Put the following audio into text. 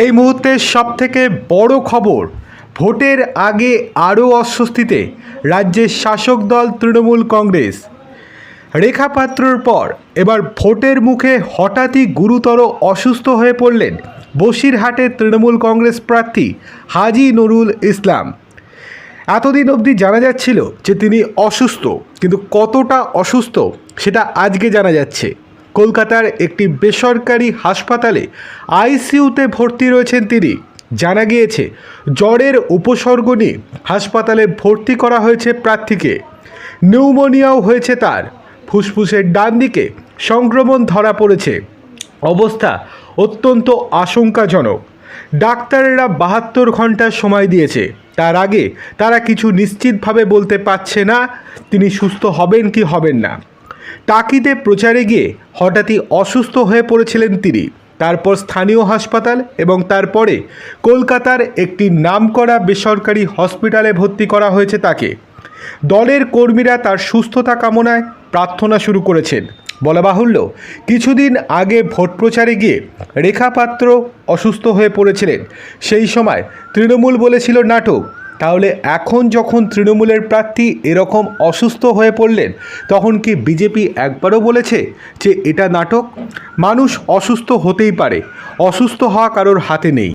এই মুহূর্তের সবথেকে বড় খবর, ভোটের আগে আরও অস্বস্তিতে রাজ্যের শাসক দল তৃণমূল কংগ্রেস। রেখা পাত্রর পর এবার ভোটের মুখে হঠাৎই গুরুতর অসুস্থ হয়ে পড়লেন বসিরহাটের তৃণমূল কংগ্রেস প্রার্থী হাজি নুরুল ইসলাম। এতদিন অবধি জানা যাচ্ছিল যে তিনি অসুস্থ, কিন্তু কতটা অসুস্থ সেটা আজকে জানা যাচ্ছে। কলকাতার একটি বেসরকারি হাসপাতালে আইসিইউতে ভর্তি রয়েছেন তিনি। জানা গিয়েছে, জ্বরের উপসর্গ নিয়ে হাসপাতালে ভর্তি করা হয়েছে প্রার্থীকে। নিউমোনিয়াও হয়েছে তার। ফুসফুসের ডান দিকে সংক্রমণ ধরা পড়েছে। অবস্থা অত্যন্ত আশঙ্কাজনক। ডাক্তারেরা বাহাত্তর ঘণ্টা সময় দিয়েছে। তার আগে তারা কিছু নিশ্চিতভাবে বলতে পারছে না, তিনি সুস্থ হবেন কি হবেন না। টাকিতে প্রচারে গিয়ে হঠাৎই অসুস্থ হয়ে পড়েছিলেন তিনি। তারপর স্থানীয় হাসপাতাল এবং তারপরে কলকাতার একটি নামকরা বেসরকারি হসপিটালে ভর্তি করা হয়েছে তাকে। দলের কর্মীরা তার সুস্থতা কামনায় প্রার্থনা শুরু করেছেন। বলা বাহুল্য, কিছুদিন আগে ভোট প্রচারে গিয়ে রেখা পাত্র অসুস্থ হয়ে পড়েছিলেন। সেই সময় তৃণমূল বলেছিল নাটক তাহলে এখন যখন তৃণমূলের প্রার্থী এরকম অসুস্থ হয়ে পড়লেন, তখন কি বিজেপি একবারও বলেছে যে এটা নাটক? মানুষ অসুস্থ হতেই পারে। অসুস্থ হওয়া কারোর হাতে নেই।